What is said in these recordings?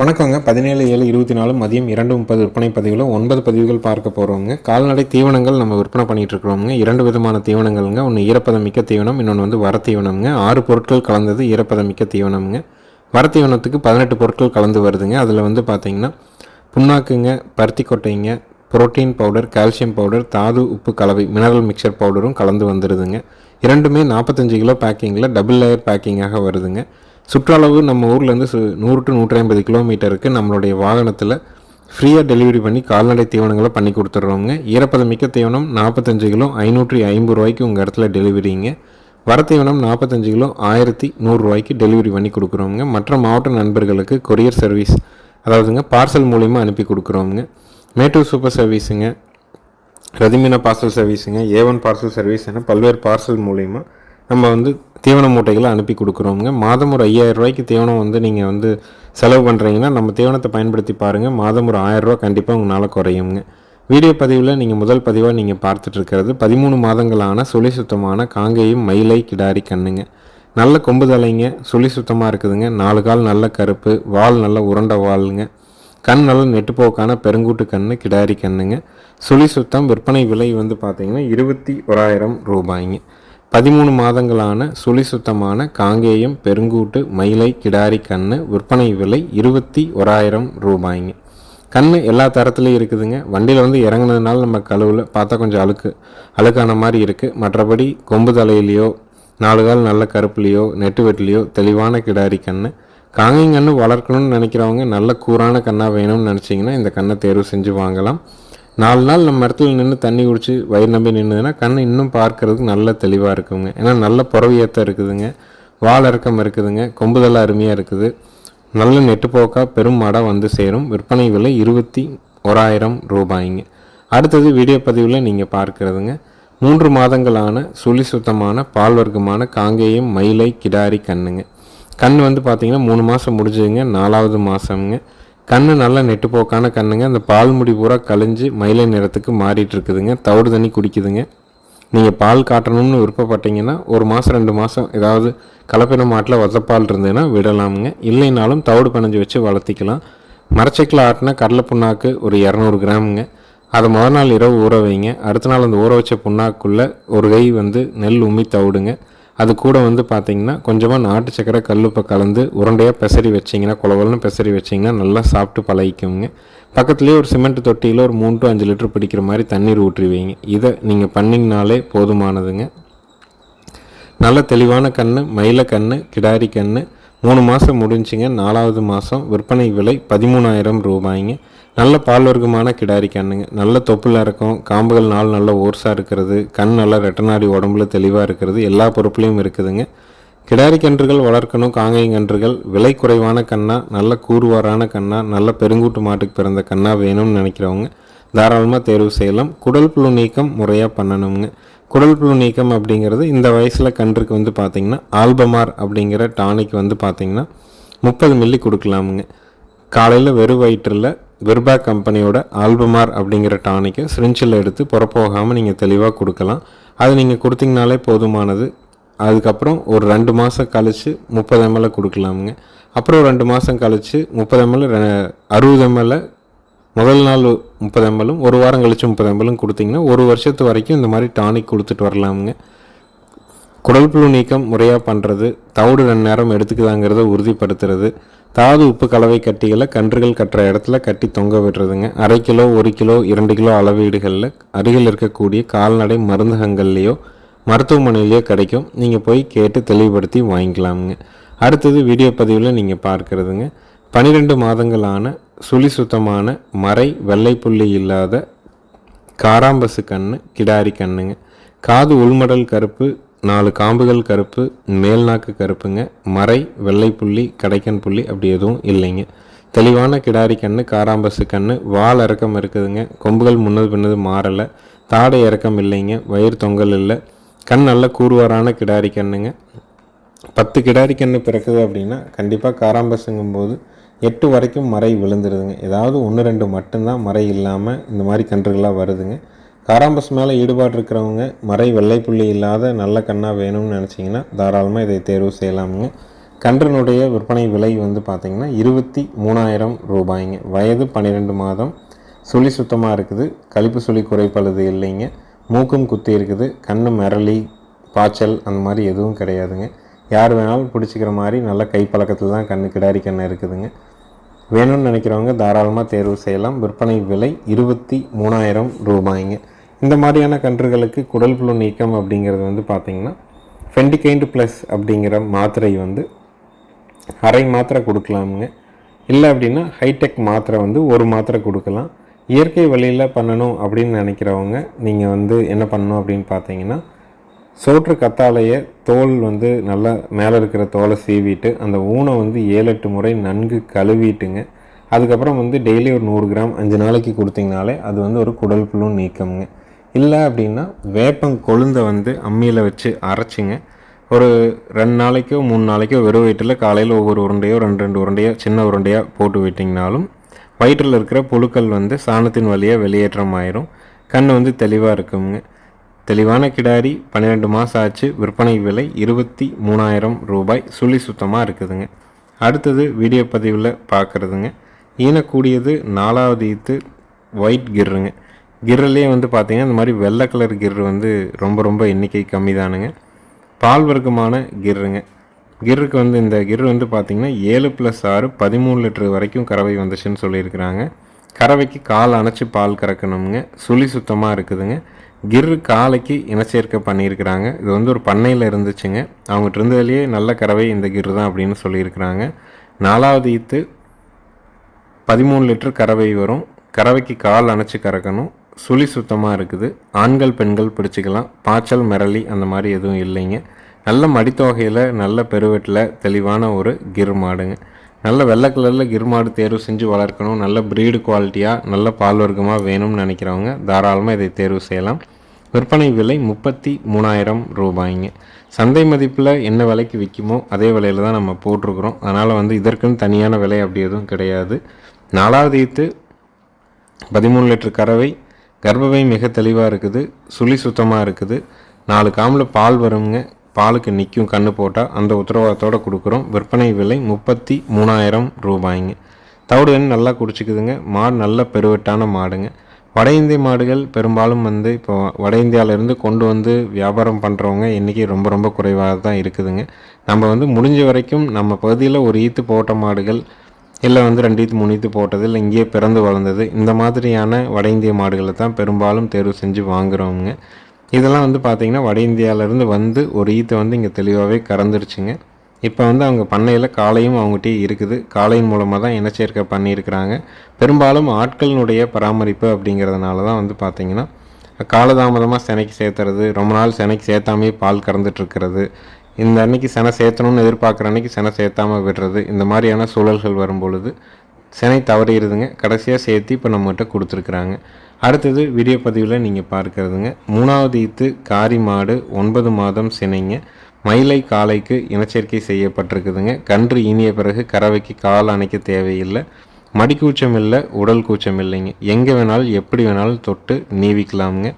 வணக்கங்க. பதினேழு ஏழு இருபத்தி நாலு மதியம் இரண்டு முப்பது விற்பனை பதிவில் ஒன்பது பதிவுகள் பார்க்க போகிறோங்க கால்நடை தீவனங்கள் நம்ம விற்பனை பண்ணிட்டு இருக்கிறோங்க இரண்டு விதமான தீவனங்கள்ங்க. ஒன்று ஈரப்பதம் மிக்க தீவனம் இன்னொன்று வந்து வர தீவனம்ங்க. ஆறு பொருட்கள் கலந்தது ஈரப்பதம் மிக்க தீவனம்ங்க. வர தீவனத்துக்கு பதினெட்டு பொருட்கள் கலந்து வருதுங்க. அதில் வந்து பார்த்தீங்கன்னா புண்ணாக்குங்க பருத்தி கொட்டைங்க புரோட்டீன் பவுடர் கால்சியம் பவுடர் தாது உப்பு கலவை மினரல் மிக்சர் பவுடரும் கலந்து வந்துடுதுங்க இரண்டுமே நாற்பத்தஞ்சு கிலோ பேக்கிங்கில் டபுள் லேயர் பேக்கிங்காக வருதுங்க. சுற்றளவு நம்ம ஊர்லேருந்து சு நூறு டு நூற்றி ஐம்பது கிலோமீட்டருக்கு நம்மளுடைய வாகனத்தில் ஃப்ரீயாக டெலிவரி பண்ணி கால்நடை தீவனங்களை பண்ணி கொடுத்துட்றோங்க ஈரப்பதம் மிக்க தீவனம் நாற்பத்தஞ்சு கிலோ ஐநூற்றி ஐம்பது ரூபாய்க்கு உங்கள் இடத்துல டெலிவரிங்க வர தீவனம் நாற்பத்தஞ்சு கிலோ ஆயிரத்தி நூறுரூவாய்க்கு டெலிவரி பண்ணி கொடுக்குறோங்க மற்ற மாவட்ட நண்பர்களுக்கு கொரியர் சர்வீஸ் அதாவதுங்க பார்சல் மூலிமா அனுப்பி கொடுக்குறோங்க மேட்டூர் சூப்பர் சர்வீஸுங்க ரதிமீன பார்சல் சர்வீஸுங்க ஏவன் பார்சல் சர்வீஸ் என பல்வேறு பார்சல் மூலிமா நம்ம வந்து தீவன மூட்டைகளை அனுப்பி கொடுக்குறோங்க மாதம் ஒரு ஐயாயிரம் ரூபாய்க்கு தீவனம் வந்து நீங்கள் வந்து செலவு பண்ணுறீங்கன்னா நம்ம தீவனத்தை பயன்படுத்தி பாருங்கள் மாதம் ஒரு ஆயிரரூவா கண்டிப்பாக உங்களால் குறையுங்க. வீடியோ பதிவில் நீங்கள் முதல் பதிவாக நீங்கள் பார்த்துட்டு இருக்கிறது பதிமூணு மாதங்களான சுழி சுத்தமான காங்கேயும் மயிலை கிடாரி கண்ணுங்க. நல்ல கொம்பு தலைங்க சுழி சுத்தமாக இருக்குதுங்க. நாலு கால் நல்ல கருப்பு வால் நல்ல உருண்டை வாளுங்க கண் நல்ல நெட்டுப்போக்கான பெருங்கூட்டு கண்ணு கிடாரி கண்ணுங்க. சுழி சுத்தம் விற்பனை விலை வந்து பார்த்தீங்கன்னா இருபத்தி ஓராயிரம் ரூபாய்ங்க. பதிமூணு மாதங்களான சுழி சுத்தமான காங்கேயம் பெருங்கூட்டு மயிலை கிடாரி கண்ணு விற்பனை விலை இருபத்தி ஓராயிரம் ரூபாய்ங்க. கண்ணு எல்லா தரத்துலையும் இருக்குதுங்க. வண்டியில் வந்து இறங்குனதுனால நம்ம கழுவில் பார்த்தா கொஞ்சம் அழுக்கு அழுக்கான மாதிரி இருக்குது மற்றபடி கொம்பு தலையிலையோ நாலு கால் நல்ல கருப்புலையோ நெட்டு வெட்டிலையோ தெளிவான கிடாரி கண்ணு காங்கைங்கன்று வளர்க்கணும்னு நினைக்கிறவங்க நல்ல கூரான கண்ணாக வேணும்னு நினச்சிங்கன்னா இந்த கண்ணை தேர்வு செஞ்சு வாங்கலாம். நாலு நாள் நம்ம இடத்துல நின்று தண்ணி குடிச்சு வயிறு நம்பி நின்றுதுன்னா கண் இன்னும் பார்க்கறதுக்கு நல்ல தெளிவாக இருக்குங்க. ஏன்னா நல்ல புறவியத்தம் இருக்குதுங்க. வால் இறக்கம் இருக்குதுங்க. கொம்புதெல்லாம் அருமையாக இருக்குது. நல்ல நெட்டுப்போக்காக பெரும் மாடாக வந்து சேரும். விற்பனை விலை இருபத்தி ஓராயிரம் ரூபாய்ங்க. அடுத்தது வீடியோ பதிவில் நீங்கள் பார்க்குறதுங்க. மூன்று மாதங்களான சுழி சுத்தமான பால் வர்க்கமான காங்கேயம் மயிலை கிடாரி கண்ணுங்க. கண் வந்து பார்த்தீங்கன்னா மூணு மாதம் முடிஞ்சுதுங்க. நாலாவது மாதம்ங்க கண் நல்லா நெட்டுப்போக்கான கண்ணுங்க. அந்த பால் முடி பூரா கழிஞ்சு மயிலை நிறத்துக்கு மாறிட்டு இருக்குதுங்க. தவிடு தண்ணி குடிக்குதுங்க. நீங்கள் பால் காட்டணும்னு விருப்பப்பட்டீங்கன்னா ஒரு மாதம் ரெண்டு மாதம் ஏதாவது கலப்பின மாட்டில் வசப்பால் இருந்ததுன்னா விடலாமுங்க. இல்லைனாலும் தவிடு பனஞ்சு வச்சு வளர்த்திக்கலாம். மரச்சைக்கில் ஆட்டினா கடலை புண்ணாக்கு ஒரு இரநூறு கிராமுங்க. அதை முதல் நாள் இரவு ஊற வைங்க. அடுத்த நாள் அந்த ஊற வச்ச புண்ணாக்குள்ளே ஒரு கை வந்து நெல் உம்மி தவிடுங்க. அது கூட வந்து பார்த்தீங்கன்னா கொஞ்சமாக நாட்டு சக்கரை கல்லுப்பை கலந்து உருண்டையாக பெசரி வச்சிங்கன்னா குளவல்னு பெசரி வச்சிங்கன்னா நல்லா சாப்பிட்டு பழகிக்குங்க. பக்கத்துலேயே ஒரு சிமெண்ட் தொட்டியில் ஒரு மூணு டு அஞ்சு லிட்டர் பிடிக்கிற மாதிரி தண்ணீர் ஊற்றிவிங்க இதை நீங்கள் பண்ணிங்கனாலே போதுமானதுங்க. நல்ல தெளிவான கன்று மயில கன்று கிடாரி கன்று மூணு மாதம் முடிஞ்சுங்க. நாலாவது மாதம் விற்பனை விலை பதிமூணாயிரம் ரூபாய்ங்க. நல்ல பால் வர்க்கமான கிடாரி கண்ணுங்க. நல்ல தொப்புல இருக்கும். காம்புகள் நாள் நல்ல ஓர்ஸாக இருக்கிறது. கண் நல்லா ரெட்டநாடி உடம்புல தெளிவாக இருக்கிறது. எல்லா பொறுப்புலையும் இருக்குதுங்க. கிடாரி கன்றுகள் வளர்க்கணும். காங்கேயம் கன்றுகள் விலை குறைவான கண்ணா நல்ல கூறுவாரான கண்ணா நல்ல பெருங்கூட்டு மாட்டுக்கு பிறந்த கண்ணா வேணும்னு நினைக்கிறவங்க தாராளமாக தேர்வு செய்யலாம். குடல் புழு நீக்கம் முறையாக பண்ணணுங்க. குடல் புழு நீக்கம் அப்படிங்கிறது இந்த வயசில் கன்றுக்கு வந்து பார்த்திங்கன்னா ஆல்பமார் அப்படிங்கிற டானிக் வந்து பார்த்திங்கன்னா முப்பது மில்லி கொடுக்கலாமுங்க. காலையில் வெறும் வயிற்றில் வெர்பா கம்பெனியோட ஆல்பமார் அப்படிங்கிற டானிக்கை சிரிஞ்சில் எடுத்து புறப்போகாமல் நீங்கள் தெளிவாக கொடுக்கலாம். அது நீங்கள் கொடுத்தீங்கனாலே போதுமானது. அதுக்கப்புறம் ஒரு ரெண்டு மாதம் கழித்து முப்பது எம்எல்ஏ கொடுக்கலாமுங்க. அப்புறம் ரெண்டு மாதம் கழித்து முப்பது எம்எல்ஏ அறுபது எம்எல்ஏ முதல் நாள் முப்பது எம்எல்லும் ஒரு வாரம் கழித்து முப்பது எம்எல்லும் கொடுத்தீங்கன்னா ஒரு வருஷத்து வரைக்கும் இந்த மாதிரி டானிக் கொடுத்துட்டு வரலாமுங்க. குடல் புழு நீக்கம் முறையாக பண்ணுறது தவிடு ரெண்டு நேரம் எடுத்துக்குதாங்கிறத உறுதிப்படுத்துறது தாது உப்பு கலவை கட்டிகளை கன்றுகள் கட்டுற இடத்துல கட்டி தொங்க விடுறதுங்க. அரை கிலோ ஒரு கிலோ இரண்டு கிலோ அளவீடுகளில் அருகில் இருக்கக்கூடிய கால்நடை மருந்தகங்கள்லேயோ மருத்துவமனையிலையோ கிடைக்கும். நீங்கள் போய் கேட்டு தெளிவுபடுத்தி வாங்கிக்கலாமுங்க. அடுத்தது வீடியோ பதிவில் நீங்கள் பார்க்குறதுங்க. பன்னிரெண்டு மாதங்களான சுழி சுத்தமான மறை வெள்ளை புள்ளி இல்லாத காராம்பசு கண்ணு கிடாரி கண்ணுங்க. காது உள்மடல் கருப்பு நாலு காம்புகள் கருப்பு மேல்நாக்கு கருப்புங்க. மறை வெள்ளை புள்ளி கடைக்கன் புள்ளி அப்படி எதுவும் இல்லைங்க. தெளிவான கிடாரி கண்ணு காராம்பசு கண்ணு வால் இறக்கம் இருக்குதுங்க. கொம்புகள் முன்னது பின்னது மாறலை. தாடை இறக்கம் இல்லைங்க. வயிறு தொங்கல் இல்லை. கண் நல்ல கூறுவாரான கிடாரி கண்ணுங்க. பத்து கிடாரி கன்று பிறக்குது அப்படின்னா கண்டிப்பாக காராம்பசுங்கும் போது எட்டு வரைக்கும் மறை விழுந்துருதுங்க. ஏதாவது ஒன்று ரெண்டு மட்டும்தான் மறை இல்லாமல் இந்த மாதிரி கன்றுகளாக வருதுங்க. காராம்பஸ் மேலே ஈடுபாடு இருக்கிறவங்க மறை வெள்ளை புள்ளி இல்லாத நல்ல கண்ணாக வேணும்னு நினச்சிங்கன்னா தாராளமாக இதை தேர்வு செய்யலாமுங்க. கன்றினுடைய விற்பனை விலை வந்து பார்த்திங்கன்னா இருபத்தி மூணாயிரம் ரூபாய்ங்க. வயது பன்னிரெண்டு மாதம். சுழி சுத்தமாக இருக்குது. கழிப்பு சுழி குறைப்பழுது இல்லைங்க. மூக்கும் குத்தி இருக்குது. கண்ணு மிரளி பாய்ச்சல் அந்த மாதிரி எதுவும் கிடையாதுங்க. யார் வேணாலும் பிடிச்சிக்கிற மாதிரி நல்ல கைப்பழக்கத்தில் தான் கண்ணு கிடாரி கண்ணு இருக்குதுங்க. வேணும்னு நினைக்கிறவங்க தாராளமாக தேர்வு செய்யலாம். விற்பனை விலை இருபத்தி மூணாயிரம் ரூபாய்ங்க. இந்த மாதிரியான கன்றுகளுக்கு குடல் புழு நீக்கம் அப்படிங்கிறது வந்து பார்த்திங்கன்னா ஃபெண்டிகைண்டு ப்ளஸ் அப்படிங்கிற மாத்திரை வந்து அரை மாத்திரை கொடுக்கலாமுங்க. இல்லை அப்படின்னா ஹைடெக் மாத்திரை வந்து ஒரு மாத்திரை கொடுக்கலாம். இயற்கை வழியில் பண்ணணும் அப்படின்னு நினைக்கிறவங்க நீங்கள் வந்து என்ன பண்ணணும் அப்படின்னு பார்த்தீங்கன்னா சோற்று கத்தாழையை தோல் வந்து நல்லா மேலே இருக்கிற தோலை சீவிட்டு அந்த ஊனை வந்து ஏழு எட்டு முறை நன்கு கழுவிட்டுங்க. அதுக்கப்புறம் வந்து டெய்லி ஒரு நூறு கிராம் அஞ்சு நாளைக்கு கொடுத்தீங்கனாலே அது வந்து ஒரு குடல் புழு நீக்கம்ங்க. இல்லை அப்படின்னா வேப்பம் கொழுந்தை வந்து அம்மியில் வச்சு அரைச்சிங்க. ஒரு ரெண்டு நாளைக்கோ மூணு நாளைக்கோ வெறும் வயிற்றில் காலையில் ஒவ்வொரு உருண்டையோ ரெண்டு ரெண்டு உருண்டையோ சின்ன உருண்டையாக போட்டு விட்டிங்கனாலும் வயிற்றில் இருக்கிற புழுக்கள் வந்து சாணத்தின் வழியாக வெளியேற்றம் ஆயிரும். கண் வந்து தெளிவாக இருக்குங்க. தெளிவான கிடாரி பன்னிரெண்டு மாதம் ஆச்சு. விற்பனை விலை இருபத்தி மூணாயிரம் ரூபாய். சுழி சுத்தமாக இருக்குதுங்க. அடுத்தது வீடியோ பதிவில் பார்க்குறதுங்க ஈனக்கூடியது நாலாவது ஈத்து ஒயிட் கிர்ருங்க கிர்ரிலே வந்து பார்த்திங்கன்னா இந்த மாதிரி வெள்ளை கலர் கிர்ரு வந்து ரொம்ப ரொம்ப எண்ணிக்கை கம்மி தானுங்க பால் வர்க்கமான கிர்ருங்க. கிர்ருக்கு வந்து இந்த கிர் வந்து பார்த்திங்கன்னா ஏழு ப்ளஸ் ஆறு பதிமூணு லிட்டரு வரைக்கும் கறவை வந்துச்சுன்னு சொல்லியிருக்கிறாங்க. கறவைக்கு கால் அணைச்சி பால் கறக்கணுங்க சுழி சுத்தமாக இருக்குதுங்க. கிர்ரு காலைக்கு இனச்சேர்க்கை பண்ணியிருக்கிறாங்க. இது வந்து ஒரு பண்ணையில் இருந்துச்சுங்க. அவங்ககிட்ட இருந்ததுலேயே நல்ல கறவை இந்த கிர் தான் அப்படின்னு சொல்லியிருக்கிறாங்க. நாலாவது ஈத்து பதிமூணு லிட்டர் கறவை வரும். கறவைக்கு கால் அணைச்சி கறக்கணும். சுழி சுத்தமாக இருக்குது. ஆண்கள் பெண்கள் பிடிச்சிக்கலாம். பாய்ச்சல் மிரளி அந்த மாதிரி எதுவும் இல்லைங்க. நல்ல மடித்தொகையில் நல்ல பெருவெட்டில் தெளிவான ஒரு கிர் மாடுங்க. நல்ல வெள்ளை கலரில் கிர் மாடு தேர்வு செஞ்சு வளர்க்கணும். நல்ல ப்ரீடு குவாலிட்டியாக நல்ல பால் வர்க்கமாக வேணும்னு நினைக்கிறவங்க தாராளமாக இதை தேர்வு செய்யலாம். விற்பனை விலை முப்பத்தி மூணாயிரம் ரூபாய்ங்க. சந்தை மதிப்பில் என்ன விலைக்கு விற்குமோ அதே விலையில் தான் நம்ம போட்டிருக்கிறோம். அதனால் வந்து இதற்குன்னு தனியான விலை அப்படி எதுவும் கிடையாது. நாலாவது ஈத்து பதிமூணு லிட்டர் கறவை கர்ப்பவை மிக தெளிவாக இருக்குது சுழி சுத்தமாக இருக்குது. நாலு காமில் பால் வருங்க பாலுக்கு நிற்கும் கண்ணு போட்டால் அந்த உத்தரவாதத்தோடு கொடுக்குறோம். விற்பனை விலை முப்பத்தி மூணாயிரம் ரூபாய்ங்க. தவிடு வந்து நல்லா குடிச்சிக்குதுங்க மாடு நல்ல பெருவெட்டான மாடுங்க. வட இந்திய மாடுகள் பெரும்பாலும் வந்து இப்போ வட இந்தியாவிலேருந்து கொண்டு வந்து வியாபாரம் பண்ணுறவங்க இன்றைக்கி ரொம்ப ரொம்ப குறைவாக தான் இருக்குதுங்க. நம்ம வந்து முடிஞ்ச வரைக்கும் நம்ம பகுதியில் ஒரு ஈத்து போட்ட மாடுகள் இல்லை வந்து ரெண்டு ஈத்து மூணு ஈத்து போட்டது இல்லை இங்கேயே பிறந்து வளர்ந்தது. இந்த மாதிரியான வட இந்திய மாடுகளை தான் பெரும்பாலும் தேர்வு செஞ்சு வாங்குறவங்க. இதெல்லாம் வந்து பார்த்திங்கன்னா வட இந்தியாவிலேருந்து வந்து ஒரு ஈத்தை வந்து இங்கே தெளிவாகவே கறந்துருச்சுங்க. இப்போ வந்து அவங்க பண்ணையில் காளையும் அவங்ககிட்டயே இருக்குது. காளையின் மூலமாக தான் இனச்சேர்க்கை பண்ணியிருக்கிறாங்க. பெரும்பாலும் ஆட்களினுடைய பராமரிப்பு அப்படிங்கிறதுனால தான் வந்து பார்த்திங்கன்னா காலதாமதமாக சினைக்கு சேர்த்துறது ரொம்ப நாள் செனைக்கு சேர்த்தாமே பால் கறந்துட்டுருக்கிறது இந்த அன்னைக்கு செனை சேர்த்தணும்னு எதிர்பார்க்குற அன்னைக்கு செனை சேர்த்தாமல் விடுறது இந்த மாதிரியான சூழல்கள் வரும் பொழுது செனை தவறிடுதுங்க. கடைசியாக சேர்த்து இப்போ நம்மகிட்ட கொடுத்துருக்குறாங்க. அடுத்தது வீடியோ பதிவில் நீங்கள் பார்க்கறதுங்க. மூணாவது ஈத்து காரி மாடு ஒன்பது மாதம் சினைங்க. மயிலை காலைக்கு இனச்சேர்க்கை செய்யப்பட்டிருக்குதுங்க. கன்று ஈனிய பிறகு கறவைக்கு கால் அணைக்க தேவையில்லை. மடிக்கூச்சம் இல்லை உடல் கூச்சம் இல்லைங்க. எங்கே வேணாலும் எப்படி வேணாலும் தொட்டு நீவிக்கலாமுங்க.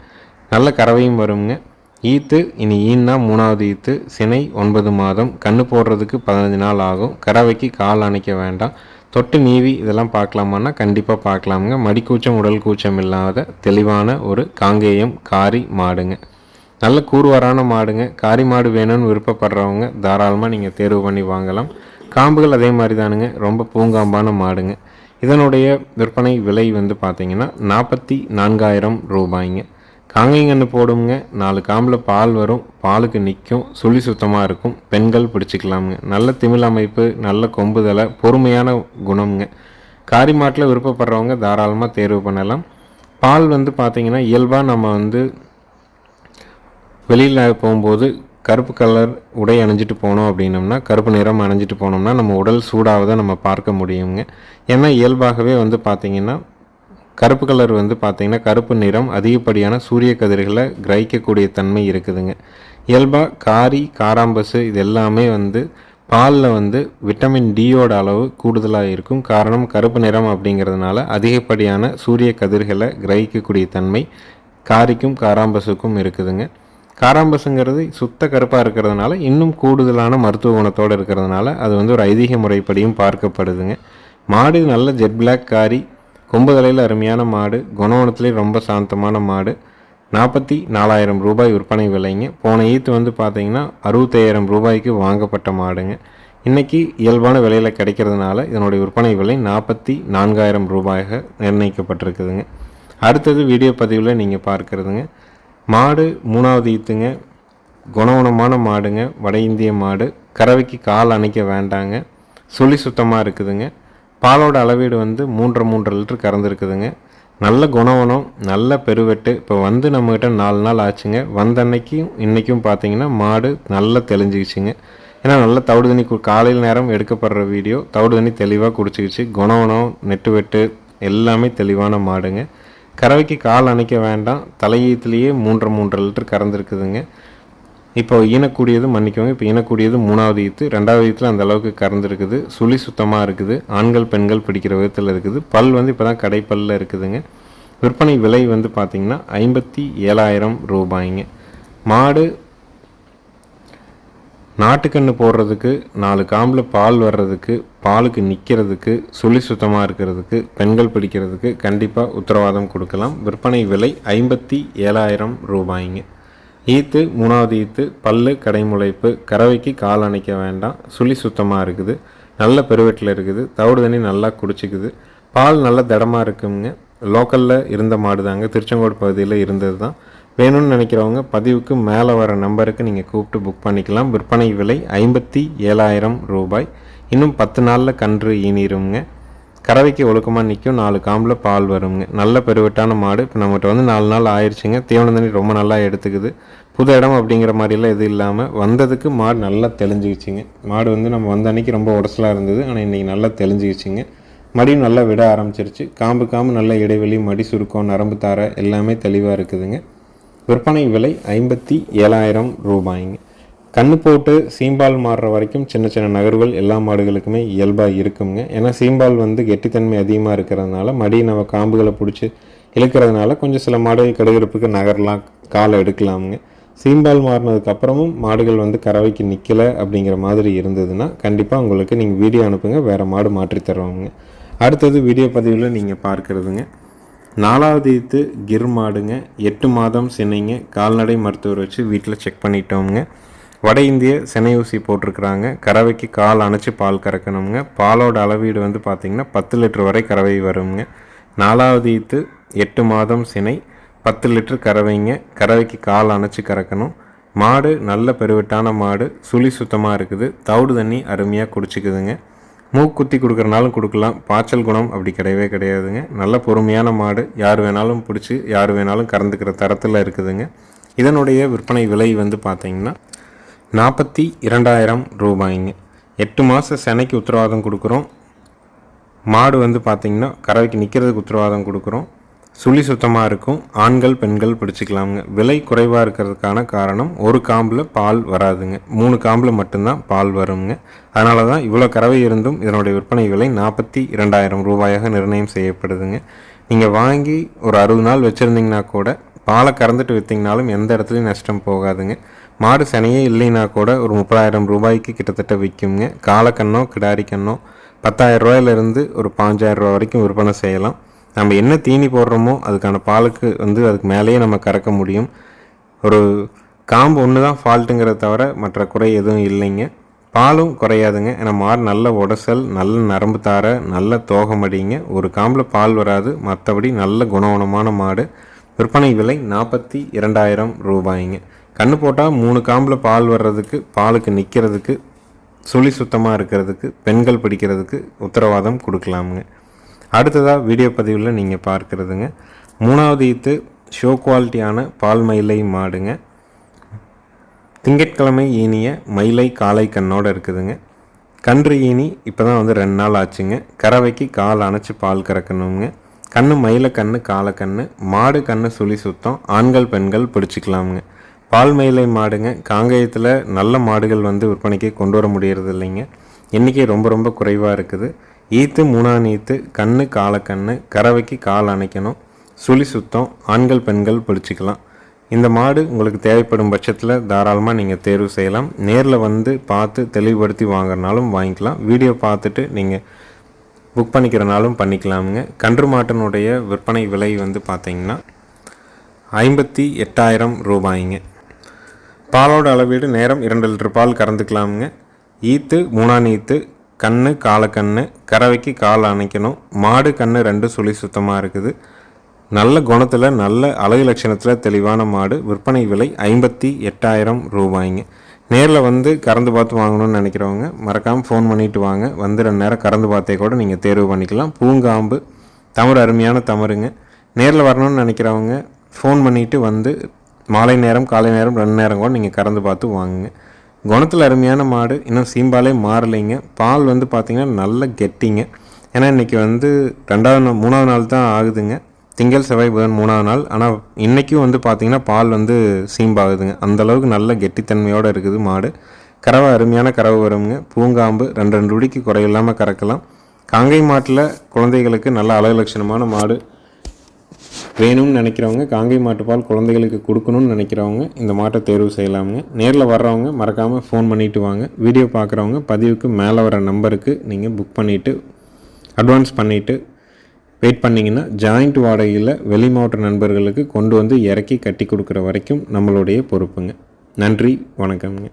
நல்ல கறவையும் வருங்க. ஈத்து இனி ஈன்னா மூணாவது ஈத்து சினை ஒன்பது மாதம் கண்ணு போடுறதுக்கு பதினஞ்சு நாள் ஆகும் கறவைக்கு கால் அணைக்க வேண்டாம் தொட்டு நீவி இதெல்லாம் பார்க்கலாமான்னா கண்டிப்பாக பார்க்கலாமுங்க. மடிக்கூச்சம் உடல் கூச்சம் இல்லாத தெளிவான ஒரு காங்கேயம் காரி மாடுங்க. நல்ல கூறுவாரான மாடுங்க. காரி மாடு வேணும்னு விருப்பப்படுறவங்க தாராளமாக நீங்கள் தேர்வு பண்ணி வாங்கலாம். காம்புகள் அதே மாதிரி தானுங்க ரொம்ப பூங்காம்பான மாடுங்க. இதனுடைய விற்பனை விலை வந்து பார்த்திங்கன்னா நாற்பத்தி நான்காயிரம் ரூபாய்ங்க. காங்கைங்கன்று போடுங்க நாலு காம்பில் பால் வரும். பாலுக்கு நிற்கும் சுழி சுத்தமாக இருக்கும். பெண்கள் பிடிச்சிக்கலாமுங்க. நல்ல திமிழ் அமைப்பு நல்ல கொம்புதலை பொறுமையான குணம்ங்க. காரி மாட்டில் விருப்பப்படுறவங்க தாராளமாக தேர்வு பண்ணலாம். பால் வந்து பார்த்திங்கன்னா இயல்பாக நம்ம வந்து வெளியில் போகும்போது கருப்பு கலர் உடை அணிஞ்சிட்டு போனோம் அப்படின்னம்னா கருப்பு நிறம் அணிஞ்சிட்டு போனோம்னா நம்ம உடல் சூடாவதை நம்ம பார்க்க முடியுங்க. ஏன்னா இயல்பாகவே வந்து பார்த்திங்கன்னா கருப்பு கலர் வந்து பார்த்திங்கன்னா கருப்பு நிறம் அதிகப்படியான சூரிய கதிர்களை கிரகிக்கக்கூடிய தன்மை இருக்குதுங்க. இயல்பாக காரி காராம்பசு இது எல்லாமே வந்து பாலில் வந்து விட்டமின் டியோட அளவு கூடுதலாக இருக்கும். காரணம் கருப்பு நிறம் அப்படிங்கிறதுனால அதிகப்படியான சூரிய கதிர்களை கிரகிக்கக்கூடிய தன்மை காரிக்கும் காராம்பசுக்கும் இருக்குதுங்க. காராம்பசுங்கிறது சுத்த கருப்பாக இருக்கிறதுனால இன்னும் கூடுதலான மருத்துவ குணத்தோடு இருக்கிறதுனால அது வந்து ஒரு ஐதீக முறைப்படியும் பார்க்கப்படுதுங்க. மாடு நல்ல ஜெட் பிளாக் காரி கொம்பு தலையில் அருமையான மாடு குணவனத்துலேயும் ரொம்ப சாந்தமான மாடு. நாற்பத்தி நாலாயிரம் ரூபாய் விற்பனை விலைங்க. போன ஈத்து வந்து பார்த்தீங்கன்னா அறுபத்தாயிரம் ரூபாய்க்கு வாங்கப்பட்ட மாடுங்க. இன்றைக்கி இயல்பான விலையில் கிடைக்கிறதுனால இதனுடைய விற்பனை விலை நாற்பத்தி நான்காயிரம் ரூபாயாக நிர்ணயிக்கப்பட்டிருக்குதுங்க. அடுத்தது வீடியோ பதிவில் நீங்கள் பார்க்குறதுங்க. மாடு மூணாவது ஈத்துங்க. குணவனமான மாடுங்க. வட இந்திய மாடு. கறவைக்கு கால் அணைக்க வேண்டாங்க. சுழி சுத்தமாக இருக்குதுங்க. பாலோட அளவீடு வந்து மூன்றரை மூன்று லிட்டர் கறந்துருக்குதுங்க. நல்ல குணவனம் நல்ல பெருவெட்டு. இப்போ வந்து நம்மக்கிட்ட நாலு நாள் ஆச்சுங்க. வந்த அன்னைக்கும் இன்றைக்கும் பார்த்தீங்கன்னா மாடு நல்லா தெளிஞ்சிக்கிச்சுங்க. ஏன்னா நல்ல தவிடு தண்ணி காலையில் நேரம் எடுக்கப்படுற வீடியோ தவிடு தண்ணி தெளிவாக குடிச்சிக்கிச்சு. குணவனம் நெட்டு வெட்டு எல்லாமே தெளிவான மாடுங்க. கறவைக்கு கால் அணைக்க வேண்டாம். தலையீத்துலேயே மூன்றரை மூன்றரை லிட்டர் கறந்துருக்குதுங்க. இப்போ ஈனக்கூடியது மன்னிக்கோங்க இப்போ ஈனக்கூடியது மூணாவது ஈத்து. ரெண்டாவது ஈத்தில் அந்த அளவுக்கு கறந்துருக்குது. சுழி சுத்தமாக இருக்குது. ஆண்கள் பெண்கள் பிடிக்கிற விதத்தில் இருக்குது. பல் வந்து இப்போ தான் கடைப்பல்லில் இருக்குதுங்க. விற்பனை விலை வந்து பார்த்திங்கன்னா ஐம்பத்தி ஏழாயிரம் ரூபாய்ங்க. மாடு நாட்டுக்கன்று போடுறதுக்கு நாலு காம்பில் பால் வர்றதுக்கு பாலுக்கு நிற்கிறதுக்கு சுழி சுத்தமாக இருக்கிறதுக்கு பெண்கள் பிடிக்கிறதுக்கு கண்டிப்பாக உத்தரவாதம் கொடுக்கலாம். விற்பனை விலை ஐம்பத்தி ஏழாயிரம் ரூபாய்ங்க. ஈத்து மூணாவது ஈத்து பல்லு கடைமுளைப்பு கறவைக்கு கால் அணைக்க வேண்டாம். சுழி சுத்தமாக இருக்குது. நல்ல பெருவெட்டில் இருக்குது. தவிடு தண்ணி நல்லா குடிச்சிக்குது. பால் நல்ல திடமாக இருக்குங்க. லோக்கலில் இருந்த மாடு தாங்க திருச்செங்கோடு பகுதியில் இருந்தது தான் வேணும்னு நினைக்கிறவங்க பதிவுக்கு மேலே வர நம்பருக்கு நீங்கள் கூப்பிட்டு புக் பண்ணிக்கலாம். விற்பனை விலை ஐம்பத்தி ஏழாயிரம் ரூபாய். இன்னும் பத்து நாளில் கன்று ஈனிருங்க. கறவைக்கு ஒழுக்கமாக நிற்கும் நாலு காம்பில் பால் வருங்க நல்ல பெருவெட்டான மாடு. இப்போ நம்மகிட்ட வந்து நாலு நாள் ஆயிடுச்சுங்க தீவன தண்ணி ரொம்ப நல்லா எடுத்துக்குது. புது இடம் அப்படிங்கிற மாதிரிலாம் எதுவும் இல்லாமல் வந்ததுக்கு மாடு நல்லா தெளிஞ்சிக்கிச்சிங்க. மாடு வந்து நம்ம வந்த அன்னைக்கு ரொம்ப உடசலாக இருந்தது. ஆனால் இன்றைக்கி நல்லா தெளிஞ்சிக்கிச்சிங்க. மடியும் நல்லா விட ஆரம்பிச்சிருச்சு. காம்பு காம்பு நல்ல இடைவெளி மடி சுருக்கம் நரம்பு தார எல்லாமே தெளிவாக இருக்குதுங்க. விற்பனை விலை ஐம்பத்தி ஏழாயிரம் ரூபாய்ங்க. கண்ணு போட்டு சீம்பால் மாறுற வரைக்கும் சின்ன சின்ன நகர்வுகள் எல்லா மாடுகளுக்குமே இயல்பாக இருக்குங்க. ஏன்னா சீம்பால் வந்து கெட்டித்தன்மை அதிகமாக இருக்கிறதுனால மடி நம்ம காம்புகளை பிடிச்சி இழுக்கிறதுனால கொஞ்சம் சில மாடுகள் கடுகடுப்புக்கு நகரலாம் காலை எடுக்கலாமுங்க. சீம்பால் மாறினதுக்கப்புறமும் மாடுகள் வந்து கறவைக்கு நிற்கலை அப்படிங்கிற மாதிரி இருந்ததுன்னா கண்டிப்பாக உங்களுக்கு நீங்கள் வீடியோ அனுப்புங்க வேறு மாடு மாற்றி தருவாங்க. அடுத்தது வீடியோ பதிவில் நீங்கள் பார்க்குறதுங்க. நாலாவது ஈத்து கிர் மாடுங்க. எட்டு மாதம் சினைங்க. கால்நடை மருத்துவர் வச்சு வீட்டில் செக் பண்ணிட்டோங்க வட இந்திய சினை ஊசி போட்டிருக்கிறாங்க. கறவைக்கு கால் அணைச்சி பால் கறக்கணுங்க பாலோட அளவீடு வந்து பார்த்திங்கன்னா பத்து லிட்டர் வரை கறவை வருங்க நாலாவது ஈத்து எட்டு மாதம் சினை பத்து லிட்டர் கறவைங்க. கறவைக்கு கால் அணைச்சி கறக்கணும். மாடு நல்ல பெருவிட்டான மாடு சுழி சுத்தமாக இருக்குது. தவிடு தண்ணி அருமையாக குடிச்சிக்குதுங்க. மூக்குத்தி கொடுக்குறனாலும் கொடுக்கலாம். பாய்ச்சல் குணம் அப்படி கிடையவே கிடையாதுங்க. நல்ல பொறுமையான மாடு. யார் வேணாலும் பிடிச்சி யார் வேணாலும் கறந்துக்கிற தரத்தில் இருக்குதுங்க. இதனுடைய விற்பனை விலை வந்து பார்த்திங்கன்னா நாற்பத்தி இரண்டாயிரம் ரூபாய்ங்க. எட்டு மாதம் செனைக்கு உத்தரவாதம் கொடுக்குறோம். மாடு வந்து பார்த்திங்கன்னா கறவைக்கு நிற்கிறதுக்கு உத்தரவாதம் கொடுக்குறோம். சுழி சுத்தமாக இருக்கும். ஆண்கள் பெண்கள் பிடிச்சிக்கலாமுங்க. விலை குறைவாக இருக்கிறதுக்கான காரணம் ஒரு காம்பில் பால் வராதுங்க. மூணு காம்பில் மட்டும்தான் பால் வருங்க. அதனால தான் இவ்வளோ கறவை இருந்தும் இதனுடைய விற்பனை விலை நாற்பத்தி இரண்டாயிரம் ரூபாயாக நிர்ணயம் செய்யப்படுதுங்க. நீங்கள் வாங்கி ஒரு அறுபது நாள் வச்சுருந்தீங்கன்னா கூட பாலை கறந்துட்டு விற்றிங்கனாலும் எந்த இடத்துலையும் நஷ்டம் போகாதுங்க. மாடு சனையே இல்லைன்னா கூட ஒரு முப்பதாயிரம் ரூபாய்க்கு கிட்டத்தட்ட விற்குங்க காலக்கண்ணோ கிடாரி கண்ணோ பத்தாயிரம் ரூபாயிலிருந்து ஒரு பாஞ்சாயிரம் ரூபா வரைக்கும் விற்பனை செய்யலாம். நம்ம என்ன தீனி போடுறோமோ அதுக்கான பாலுக்கு வந்து அதுக்கு மேலேயே நம்ம கறக்க முடியும். ஒரு காம்பு ஒன்று தான் ஃபால்ட்டுங்கிறத தவிர மற்ற குறை எதுவும் இல்லைங்க. பாலும் குறையாதுங்க. ஏன்னா மாடு நல்ல உடசல் நல்ல நரம்பு தார நல்ல தோகமடிங்க ஒரு காம்பில் பால் வராது. மற்றபடி நல்ல குணவனமான மாடு. விற்பனை விலை நாற்பத்தி இரண்டாயிரம் ரூபாய்ங்க. கண்ணு போட்டால் மூணு காம்பில் பால் வர்றதுக்கு பாலுக்கு நிற்கிறதுக்கு சுழி சுத்தமாக இருக்கிறதுக்கு பெண்கள் பிடிக்கிறதுக்கு உத்தரவாதம் கொடுக்கலாமுங்க. அடுத்ததாக வீடியோ பதிவில் நீங்கள் பார்க்குறதுங்க. மூணாவது ஈத்து ஷோ குவாலிட்டியான பால் மயிலை மாடுங்க. திங்கட்கிழமை ஈனிய மயிலை காலை கண்ணோடு இருக்குதுங்க. கன்று ஈனி இப்போ தான் வந்து ரெண்டு நாள் ஆச்சுங்க. கறவைக்கு கால் அணைச்சி பால் கறக்கணுங்க. கண்ணு மயில கண்ணு காலை கண்ணு மாடு கண்ணு சுழி சுத்தம் ஆண்கள் பெண்கள் பிடிச்சிக்கலாமுங்க. பால் மயிலை மாடுங்க காங்கேயத்தில் நல்ல மாடுகள் வந்து விற்பனைக்கு கொண்டு வர முடியறது இல்லைங்க. எண்ணிக்கை ரொம்ப ரொம்ப குறைவாக இருக்குது. ஈத்து மூணாம் ஈத்து கண்ணு காலக்கண்ணு கறவைக்கு கால் அணைக்கணும் சுழி சுத்தம் ஆண்கள் பெண்கள் பிடிச்சிக்கலாம். இந்த மாடு உங்களுக்கு தேவைப்படும் பட்சத்தில் தாராளமாக நீங்கள் தேர்வு செய்யலாம். நேரில் வந்து பார்த்து தெளிவுபடுத்தி வாங்குறனாலும் வாங்கிக்கலாம். வீடியோ பார்த்துட்டு நீங்கள் புக் பண்ணிக்கிறனாலும் பண்ணிக்கலாமுங்க. கன்று மாட்டினுடைய விற்பனை விலை வந்து பார்த்தீங்கன்னா ஐம்பத்தி எட்டாயிரம் ரூபாய்ங்க. பாலோட அளவீடு நேரம் இரண்டு லிட்டர் பால் கறந்துக்கலாமுங்க. ஈத்து மூணாம் ஈத்து கண்ணு காலக்கண்ணு கறவைக்கு கால் அணைக்கணும். மாடு கண்ணு ரெண்டு சுழி சுத்தமாக இருக்குது. நல்ல குணத்தில் நல்ல அழகு லட்சணத்தில் தெளிவான மாடு. விற்பனை விலை ஐம்பத்தி எட்டாயிரம் ரூபாய்ங்க. நேரில் வந்து கறந்து பார்த்து வாங்கணும்னு நினைக்கிறவங்க மறக்காமல் ஃபோன் பண்ணிட்டு வாங்க. வந்து ரெண்டு நேரம் கறந்து பார்த்தே கூட நீங்கள் தேர்வு பண்ணிக்கலாம். பூங்காம்பு தமிழ் அருமையான தமிழுங்க நேரில் வரணும்னு நினைக்கிறவங்க ஃபோன் பண்ணிவிட்டு வந்து மாலை நேரம் காலை நேரம் ரெண்டு நேரம் கூட நீங்கள் கறந்து பார்த்து வாங்குங்க. குணத்தில் அருமையான மாடு இன்னும் சீம்பாலே மாறலைங்க. பால் வந்து பார்த்திங்கன்னா நல்ல கெட்டிங்க. ஏன்னா இன்றைக்கி வந்து ரெண்டாவது நாள் மூணாவது நாள் தான் ஆகுதுங்க. திங்கள் செவ்வாய் புதன் மூணாவது நாள். ஆனால் இன்றைக்கும் வந்து பார்த்திங்கன்னா பால் வந்து சீம்பாகுதுங்க. அந்தளவுக்கு நல்ல கெட்டித்தன்மையோடு இருக்குது மாடு. கறவை அருமையான கறவை வருங்க. பூங்காம்பு ரெண்டு ரெண்டு உடிக்கு குறையில்லாமல் கறக்கலாம். காங்கை மாட்டில் குழந்தைகளுக்கு நல்ல அழகு லட்சணமான மாடு வேணும்னு நினைக்கிறவங்க காங்கை மாட்டு பால் குழந்தைகளுக்கு கொடுக்கணும்னு நினைக்கிறவங்க இந்த மாட்டை தேர்வு செய்யலாமுங்க. நேரில் வர்றவங்க மறக்காமல் ஃபோன் பண்ணிவிட்டு வாங்க. வீடியோ பார்க்குறவங்க பதிவுக்கு மேலே வர நம்பருக்கு நீங்கள் புக் பண்ணிவிட்டு அட்வான்ஸ் பண்ணிவிட்டு வெயிட் பண்ணிங்கன்னா ஜாயிண்ட் வாடகையில் வெளி மாவட்ட நண்பர்களுக்கு கொண்டு வந்து இறக்கி கட்டி கொடுக்குற வரைக்கும் நம்மளுடைய பொறுப்புங்க. நன்றி வணக்கம்ங்க.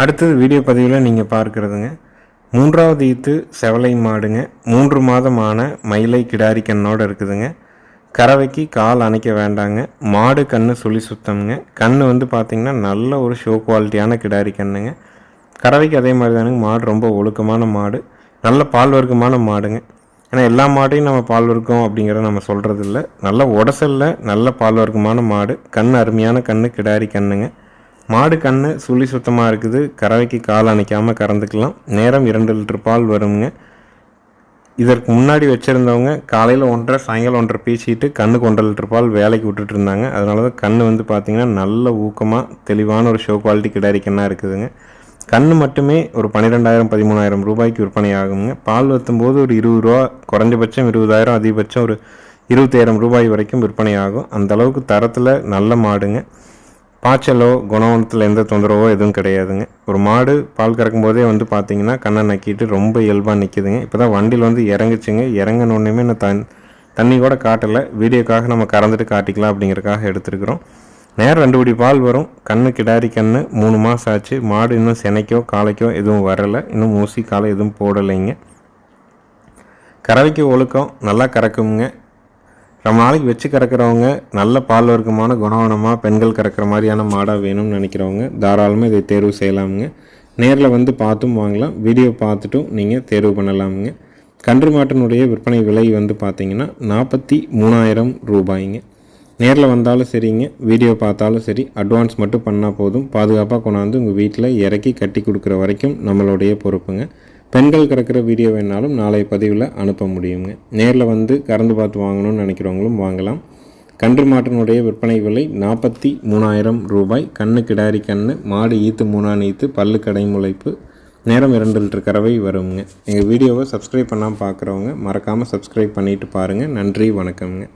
அடுத்தது வீடியோ பதிவில் நீங்கள் பார்க்குறதுங்க. மூன்றாவது ஈத்து செவலை மாடுங்க. மூன்று மாதமான மயிலை கிடாரி கண்ணோடு இருக்குதுங்க. கறவைக்கு கால் அணைக்க வேண்டாங்க. மாடு கண்ணு சுழி சுத்தம்ங்க. கண்ணு வந்து பார்த்திங்கன்னா நல்ல ஒரு ஷோ குவாலிட்டியான கிடாரி கண்ணுங்க. கறவைக்கு அதே மாதிரி தானுங்க. மாடு ரொம்ப ஒழுக்கமான மாடு. நல்ல பால் வர்க்கமான மாடுங்க. ஏன்னா எல்லா மாட்டையும் நம்ம பால் வர்க்கம் அப்படிங்கிறத நம்ம சொல்கிறது இல்லை நல்ல உடசலில் நல்ல பால் வர்க்கமான மாடு. கண் அருமையான கண்ணு கிடாரி கண்ணுங்க. மாடு கண் சுழி சுத்தமாக இருக்குது. கறவைக்கு கால் அணைக்காமல் கறந்துக்கலாம். நேரம் இரண்டு லிட்டர் பால் வருங்க. இதற்கு முன்னாடி வச்சுருந்தவங்க காலையில் ஒன்றரை சாயங்காலம் ஒன்றரை பீச்சிட்டு கண்ணுக்கு ஒன்றரை லிட்டர் பால் வேலைக்கு விட்டுட்டு இருந்தாங்க. அதனால தான் கண் வந்து பார்த்திங்கன்னா நல்ல ஊக்கமாக தெளிவான ஒரு ஷோ குவாலிட்டி கிடாரி இருக்குதுங்க. கண் மட்டுமே ஒரு பன்னிரெண்டாயிரம் பதிமூணாயிரம் ரூபாய்க்கு விற்பனை ஆகுங்க. பால் வத்தும்போது ஒரு இருபது ரூபா குறைஞ்சபட்சம் இருபதாயிரம் அதிகபட்சம் ஒரு இருபத்தாயிரம் ரூபாய் வரைக்கும் விற்பனை ஆகும். அந்த அளவுக்கு தரத்தில் நல்ல மாடுங்க. பாய்ச்சலோ குணவனத்தில் எந்த தொந்தரவோ எதுவும் கிடையாதுங்க. ஒரு மாடு பால் கறக்கும் போதே வந்து பார்த்தீங்கன்னா கண்ணை நக்கிட்டு ரொம்ப இயல்பாக நிற்கிதுங்க இப்போ தான் வண்டியில் வந்து இறங்குச்சுங்க. இறங்கினோடனே நான் தன் தண்ணி கூட காட்டலை. வீடியோக்காக நம்ம கறந்துட்டு காட்டிக்கலாம் அப்படிங்கிறக்காக எடுத்துருக்குறோம். நேரம் ரெண்டு படி பால் வரும். கண்ணு கிடாரி கண் மூணு மாதம் ஆச்சு. மாடு இன்னும் செனைக்கோ காலைக்கோ எதுவும் வரலை. இன்னும் ஊசி காலை எதுவும் போடலைங்க. கறவைக்கு ஒழுக்கம் நல்லா கறக்குங்க. ரொம்ப நாளைக்கு வச்சு கறக்கிறவங்க நல்ல பால் வர்க்கமான குணவனமாக பெண்கள் கறக்கிற மாதிரியான மாடாக வேணும்னு நினைக்கிறவங்க தாராளமாக இதை தேர்வு செய்யலாமுங்க. நேரில் வந்து பார்த்தும் வாங்கலாம். வீடியோ பார்த்துட்டும் நீங்கள் தேர்வு பண்ணலாமுங்க. கன்று மாட்டினுடைய விற்பனை விலை வந்து பார்த்திங்கன்னா நாற்பத்தி மூணாயிரம் ரூபாய்ங்க. நேரில் வந்தாலும் சரிங்க வீடியோ பார்த்தாலும் சரி அட்வான்ஸ் மட்டும் பண்ணால் போதும். பாதுகாப்பாக கொண்டாந்து உங்கள் வீட்டில் இறக்கி கட்டி கொடுக்குற வரைக்கும் நம்மளுடைய பொறுப்புங்க. பெண்கள் கிடக்கிற வீடியோ வேணாலும் நாளை பதிவில் அனுப்ப முடியுங்க. நேரில் வந்து கறந்து பார்த்து வாங்கணும்னு நினைக்கிறவங்களும் வாங்கலாம். கன்று மாட்டினுடைய விற்பனை விலை நாற்பத்தி மூணாயிரம் ரூபாய். கண்ணு கிடாரி கண்ணு மாடு ஈத்து மூணான் ஈத்து பல்லு கடை முளைப்பு. நேரம் இரண்டு லிட்டர் கறவை வருங்க. எங்கள் வீடியோவை சப்ஸ்கிரைப் பண்ணாமல் பார்க்குறவங்க மறக்காமல் சப்ஸ்கிரைப் பண்ணிவிட்டு பாருங்கள் நன்றி வணக்கம்ங்க.